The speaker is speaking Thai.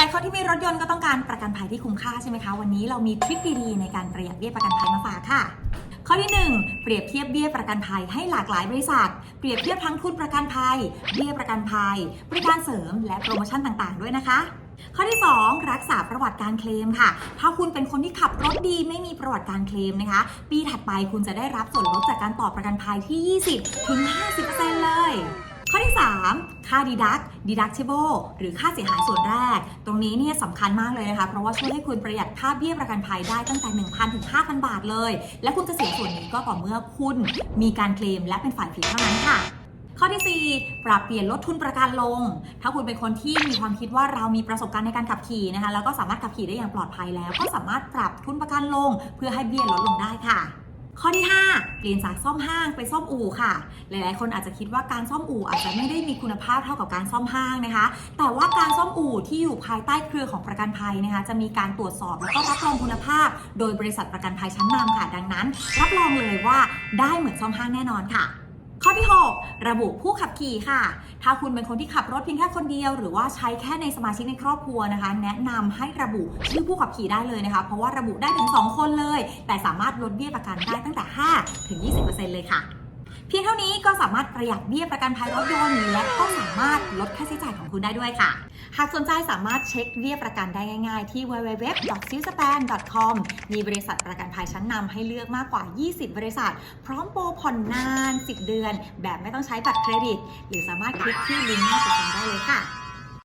ลายๆคนที่มีรถยนต์ก็ต้องการประกันภัยที่คุ้มค่าใช่ไหมคะ วันนี้เรามีทริคดีๆในการประหยัดเบี้ยประกันภัยมาฝากค่ะ ข้อที่ 1 เปรียบเทียบเบี้ยประกันภัยให้หลากหลายบริษัท เปรียบเทียบทั้งทุนประกันภัย เบี้ยประกันภัย บริการเสริม และโปรโมชั่นต่างๆ ด้วยนะคะข้อที่ 2 รักษาประวัติการเคลมค่ะ ถ้าคุณเป็นคนที่ขับรถดีไม่มีประวัติการเคลมนะคะ ปีถัดไปคุณจะได้รับส่วนลดจากการต่อประกันภัยที่ 20ถึง50%เลย 3 ค่าดีดัก deductible หรือค่าเสียหายส่วนแรก ตรงนี้เนี่ยสำคัญมากเลยนะคะ เพราะว่าช่วยให้คุณประหยัดค่าเบี้ยประกันภัยได้ตั้งแต่ 1,000 ถึง 5,000 บาทเลย และคุณจะเสียส่วนนี้ก็ต่อเมื่อคุณมีการเคลมและเป็นฝ่ายผิดเท่านั้นค่ะข้อที่ 4 ปรับเปลี่ยนลดทุนประกันลง ถ้าคุณเป็นคนที่มีความคิดว่าเรามีประสบการณ์ในการขับขี่นะคะ แล้วก็สามารถขับขี่ได้อย่างปลอดภัยแล้ว ก็สามารถปรับทุนประกันลง เพื่อให้เบี้ยลดลงได้ค่ะ ข้อที่ 5 เปลี่ยนจากซ่อมห้างไปซ่อมอู่ค่ะ หลาย ๆ คนอาจจะคิดว่าการซ่อมอู่อาจจะไม่ได้มีคุณภาพเท่ากับการซ่อมห้างนะคะ แต่ว่าการซ่อมอู่ที่อยู่ภายใต้เครือของประกันภัยนะคะ จะมีการตรวจสอบแล้วก็รับรองคุณภาพ โดยบริษัทประกันภัยชั้นนำค่ะ ดังนั้น รับรองเลยว่าได้เหมือนซ่อมห้างแน่นอนค่ะ ข้อที่ 6 ระบุผู้ขับขี่ค่ะ ถ้าคุณเป็นคนที่ขับรถเพียงแค่คนเดียว หรือว่าใช้แค่ในสมาชิกในครอบครัวนะคะ แนะนำให้ระบุชื่อผู้ขับขี่ได้เลยนะคะ เพราะว่าระบุได้ถึง 2 คนเลย แต่สามารถลดเบี้ยประกันได้ตั้งแต่ 5 ถึง 20%เลยค่ะ เพียงเท่านี้ก็สามารถประหยัดเบี้ยประกันภัยรถยนต์และก็สามารถลดค่าใช้จ่ายของคุณได้ด้วยค่ะ หากสนใจสามารถเช็คเบี้ยประกันได้ง่ายๆ ที่ www.silspan.com มีบริษัทประกันภัยชั้นนำให้เลือกมากกว่า 20 บริษัท พร้อมโปรผ่อนนาน 10 เดือน แบบไม่ต้องใช้บัตรเครดิต หรือสามารถคลิกที่ลิงก์หน้าจอได้เลยค่ะ